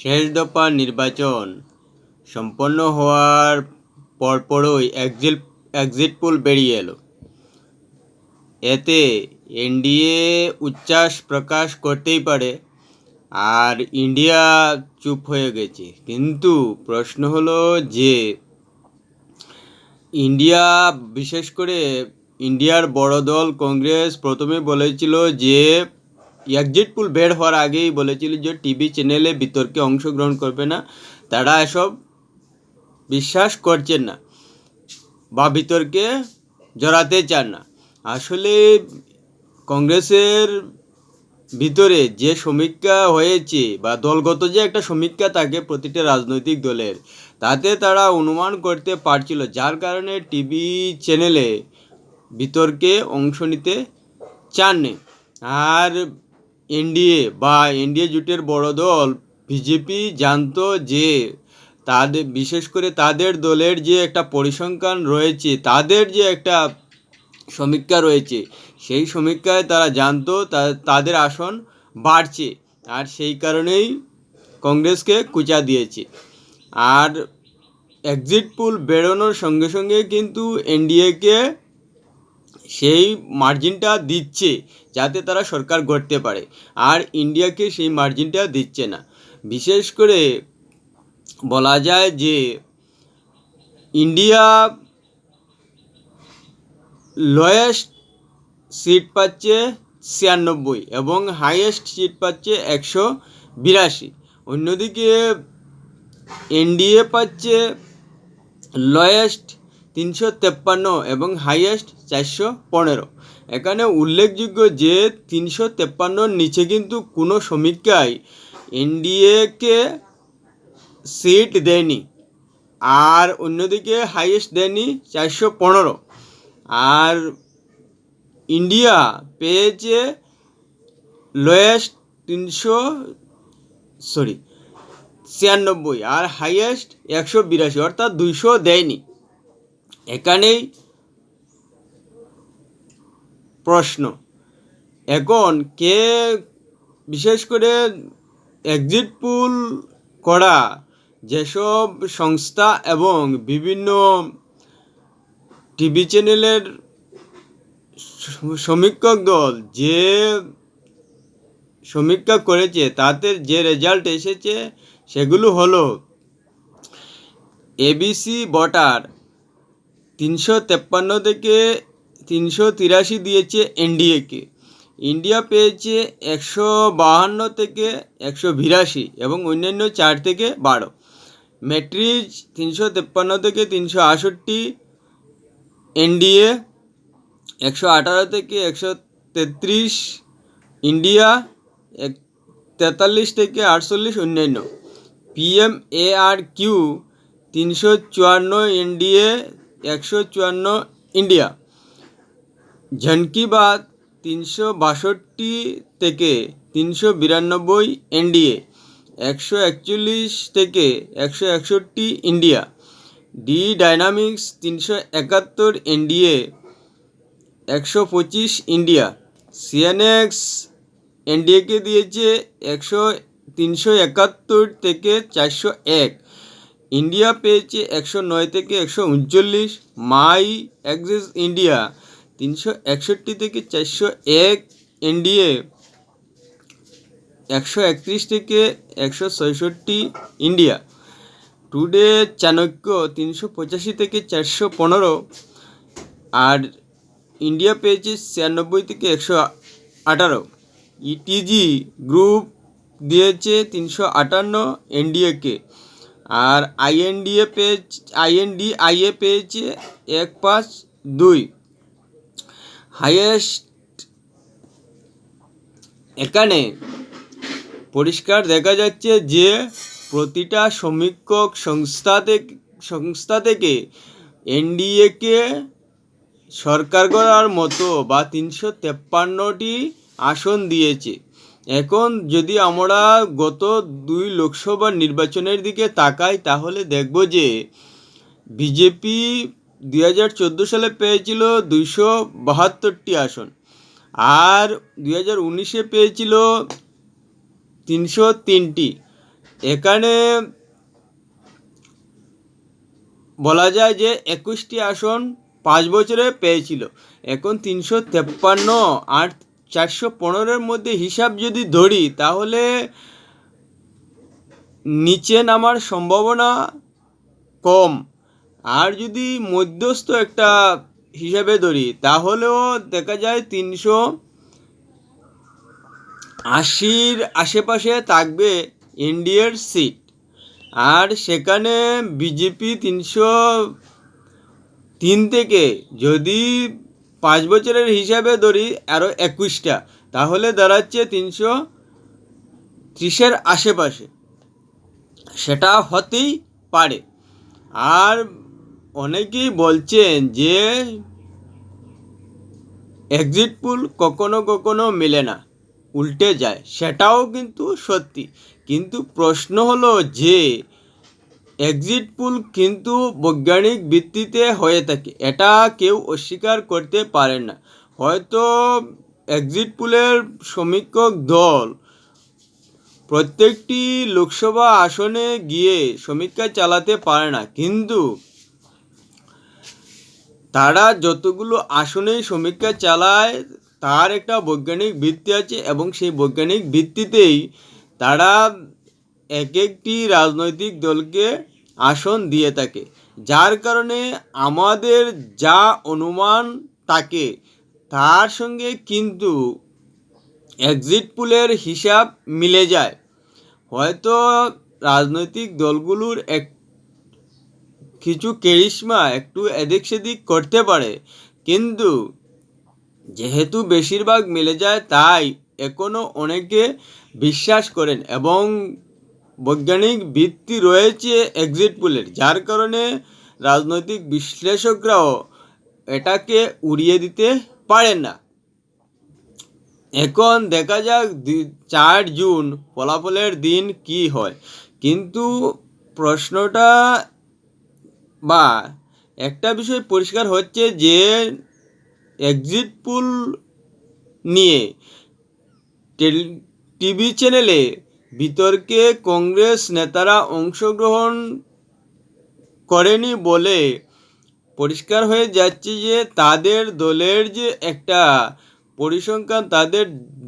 শেষ দফা নির্বাচন সম্পন্ন হওয়ার পরপরই এক্সিট এক্সিট পোল বেরিয়ে এলো। এতে এনডিএ উচ্ছ্বাস প্রকাশ করতেই পারে আর ইন্ডিয়া চুপ হয়ে গেছে। কিন্তু প্রশ্ন হলো যে, ইন্ডিয়া বিশেষ করে ইন্ডিয়ার বড় দল কংগ্রেস প্রথমে বলেছিল যে এক্সিট পোল বের হওয়ার আগেই বলেছিল যে টিভি চ্যানেলে বিতর্কে অংশগ্রহণ করবে না। তারা এসব বিশ্বাস করছেন না বা বিতর্কে জড়াতে চান না। আসলে কংগ্রেসের ভিতরে যে সমীক্ষা হয়েছে বা দলগত যে একটা সমীক্ষা থাকে প্রতিটা রাজনৈতিক দলের, তাতে তারা অনুমান করতে পারছিল, যার কারণে টিভি চ্যানেলে বিতর্কে অংশ নিতে চাননি। আর এনডিএ বা এনডিএ জোটের বড় দল বিজেপি জানত যে তাদের বিশেষ করে তাদের দলের যে একটা পরিসংখ্যান রয়েছে, তাদের যে একটা সমীক্ষা রয়েছে, সেই সমীক্ষায় তারা জানতো তাদের আসন বাড়ছে আর সেই কারণেই কংগ্রেসকে কুচা দিয়েছে। আর এক্সিট পুল বেরোনোর সঙ্গে সঙ্গে কিন্তু এনডিএকে সেই মার্জিনটা দিচ্ছে যাতে তারা সরকার গড়তে পারে। আর ইন্ডিয়াকে সেই মার্জিনটা দিচ্ছে না। বিশেষ করে বলা যায় যে ইন্ডিয়া লোয়েস্ট সিট পাচ্ছে ছিয়ানব্বই এবং হাইয়েস্ট সিট পাচ্ছে একশো বিরাশি। অন্যদিকে এনডিএ পাচ্ছে লোয়েস্ট তিনশো তেপ্পান্ন এবং হাইয়েস্ট চারশো পনেরো। এখানে উল্লেখযোগ্য যে তিনশো তেপ্পান্নর নিচে কিন্তু কোনো সমীক্ষায় এনডিএকে সিট দেয়নি আর অন্যদিকে হাইয়েস্ট দেয়নি চারশো পনেরো। আর ইন্ডিয়া পেয়েছে লোয়েস্ট তিনশো, সরি, ছিয়ানব্বই আর হাইয়েস্ট একশো বিরাশি, অর্থাৎ দুইশো দেয়নি। এখানেই প্রশ্ন। এখন কে বিশেষ করে এক্সিট পুল করা যেসব সংস্থা এবং বিভিন্ন টিভি চ্যানেলের সমীক্ষক দল যে সমীক্ষা করেছে, তাতে যে রেজাল্ট এসেছে সেগুলো হলো এবিসি বটার তিনশো তেপ্পান্ন থেকে তিনশো তিরাশি দিয়েছে এনডিএকে ইন্ডিয়া পেয়েছে একশো বাহান্ন থেকে একশো বিরাশি এবং অন্যান্য চার থেকে বারো। ম্যাট্রিজ তিনশো তেপ্পান্ন থেকে তিনশো আষট্টি এনডিএ একশো আঠারো থেকে একশো তেত্রিশ ইন্ডিয়া এক তেতাল্লিশ থেকে আটচল্লিশ অন্যান্য। পিএম এ আর কিউ তিনশো চুয়ান্ন এনডিএ একশো চুয়ান্ন ইন্ডিয়া। ঝনকিবাদ তিনশো বাষট্টি থেকে তিনশো বিরানব্বই এনডিএ, একশো একচল্লিশ থেকে একশো একষট্টি ইন্ডিয়া। ডি ডাইনামিক্স তিনশো একাত্তর এনডিএ, একশো পঁচিশ ইন্ডিয়া। সিএনএক্স এনডিএকে দিয়েছে একশো তিনশো একাত্তর থেকে চারশো এক। ইন্ডিয়া পেয়েছে একশো নয় থেকে একশো উনচল্লিশ, মাই অ্যাক্সিস ইন্ডিয়া তিনশো একষট্টি থেকে চারশো এক এনডিএ, একশো একত্রিশ থেকে একশো ছয়ষট্টি ইন্ডিয়া। টুডে চাণক্য তিনশো পঁচাশি থেকে চারশো পনেরো আর ইন্ডিয়া পেয়েছে ছিয়ানব্বই থেকে একশো আঠারো। ইটিজি গ্রুপ দিয়েছে তিনশো আটান্ন এনডিএকে আর আইএনডিএ পেয়েছে আইএনডি আইএ পেয়েছে এক পাঁচ দুই। হাইয়েস্ট এখানে পরিষ্কার দেখা যাচ্ছে যে প্রতিটা সমীক্ষক সংস্থা থেকে সংস্থা থেকে এনডিএকে সরকার করার মতো বা তিনশো তেপ্পান্নটি আসন দিয়েছে। এখন যদি আমরা গত দুই লোকসভা নির্বাচনের দিকে তাকাই, তাহলে দেখব যে বিজেপি দুই হাজার চোদ্দ সালে পেয়েছিল দুইশো বাহাত্তরটি আসন আর দুই হাজার উনিশে পেয়েছিল তিনশো তিনটি। এখানে বলা যায় যে একুশটি আসন পাঁচ বছরে পেয়েছিল। এখন তিনশো তেপ্পান্ন আর চারশো পনেরোর মধ্যে হিসাব যদি ধরি, তাহলে নিচে নামার সম্ভাবনা কম। আর যদি মধ্যস্থ একটা হিসাবে ধরি, তাহলেও দেখা যায় তিনশো আশির আশেপাশে থাকবে এনডিএর সিট। আর সেখানে বিজেপি তিনশো তিন থেকে যদি পাঁচ বছরের হিসাবে ধরি আরও একুশটা। তাহলে দাঁড়াচ্ছে তিনশো ত্রিশের আশেপাশে। সেটা হতেই পারে। আর অনেকেই বলছেন যে এক্সিট পুল কখনো কখনো মেলে না, উল্টে যায়। সেটাও কিন্তু সত্যি। কিন্তু প্রশ্ন হলো যে এক্সিট পুল কিন্তু বৈজ্ঞানিক ভিত্তিতে হয়ে থাকে। এটা কেউ অস্বীকার করতে পারে না। হয়তো এক্সিট পুলের সমীক্ষক দল প্রত্যেকটি লোকসভা আসনে গিয়ে সমীক্ষা চালাতে পারে না, কিন্তু তারা যতগুলো আসনেই সমীক্ষা চালায়, তার একটা বৈজ্ঞানিক ভিত্তি আছে এবং সেই বৈজ্ঞানিক ভিত্তিতেই তারা এক একটি রাজনৈতিক দলকে আসন দিয়ে থাকে, যার কারণে আমাদের যা অনুমান থাকে, তার সঙ্গে কিন্তু এক্সিট পুলের হিসাব মিলে যায়। হয়তো রাজনৈতিক দলগুলোর এক, কিছু কেরিশমা একটু এদিক সেদিক করতে পারে, কিন্তু যেহেতু বেশিরভাগ মিলে যায়, তাই এখনও অনেকে বিশ্বাস করেন এবং বৈজ্ঞানিক ভিত্তি রয়েছে এক্সিট পুলের যার কারণে রাজনৈতিক বিশ্লেষকরাও এটাকে উড়িয়ে দিতে পারেন না। এখন দেখা যাক চার জুন ফলাফলের দিন কি হয়। কিন্তু প্রশ্নটা বা একটা বিষয় পরিষ্কার হচ্ছে যে এক্সিট পুল নিয়ে টিভি চ্যানেলে বিতর্কে কংগ্রেস নেতারা অংশগ্রহণ করেনি বলে পরিষ্কার হয়ে যাচ্ছে যে তাদের দলের যে একটা পরিসংখ্যান, তাদের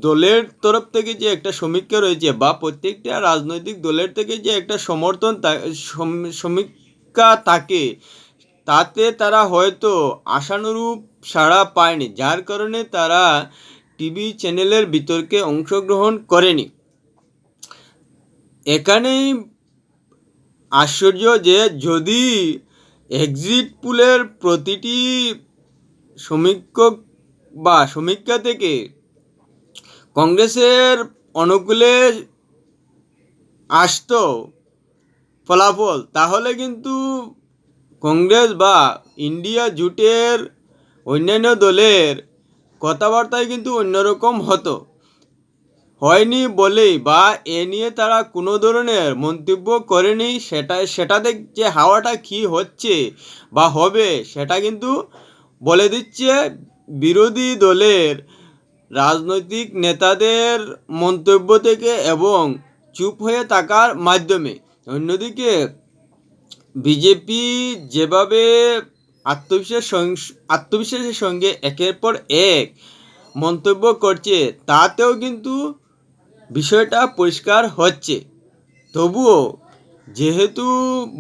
দলের তরফ থেকে যে একটা সমীক্ষা রয়েছে বা প্রত্যেকটা রাজনৈতিক দলের থেকে যে একটা সমর্থন সমীক্ষা থাকে, তাতে তারা হয়তো আশানুরূপ সাড়া পায়নি। যার কারণে তারা টিভি চ্যানেলের বিতর্কে অংশগ্রহণ করেনি। এখানেই আশ্চর্য যে যদি এক্সিট পুলের প্রতিটি সমীক্ষক বা সমীক্ষা থেকে কংগ্রেসের অনুকূলে আসতো ফলাফল, তাহলে কিন্তু কংগ্রেস বা ইন্ডিয়া জুটের অন্যান্য দলের কথাবার্তায় কিন্তু অন্যরকম হতো। হয়নি বলেই বা এ নিয়ে তারা কোনো ধরনের মন্তব্য করেনি, সেটা সেটাতে যে হাওয়াটা কী হচ্ছে বা হবে, সেটা কিন্তু বলে দিচ্ছে বিরোধী দলের রাজনৈতিক নেতাদের মন্তব্য থেকে এবং চুপ হয়ে থাকার মাধ্যমে। অন্যদিকে বিজেপি যেভাবে আত্মবিশ্বাস আত্মবিশ্বাসের সঙ্গে একের পর এক মন্তব্য করছে, তাতেও কিন্তু বিষয়টা পরিষ্কার হচ্ছে। তবুও যেহেতু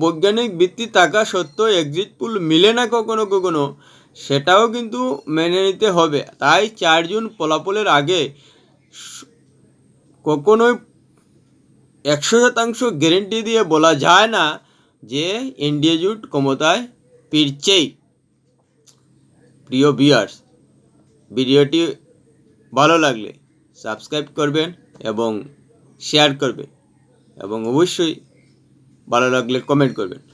বৈজ্ঞানিক ভিত্তি থাকা সত্ত্বেও এক্সিট পুল মিলে না কখনো কখনো, সেটাও কিন্তু মেনে নিতে হবে। তাই চার জুন ফলাফলের আগে কখনোই একশো শতাংশ গ্যারেন্টি দিয়ে বলা যায় না যে এনডিএ জুট ক্ষমতায় ফিরছেই। প্রিয় বিয়ার্স ভিডিওটি ভালো লাগলে সাবস্ক্রাইব করবেন। এবং শেয়ার করবেন এবং অবশ্যই ভালো লাগলে কমেন্ট করবেন।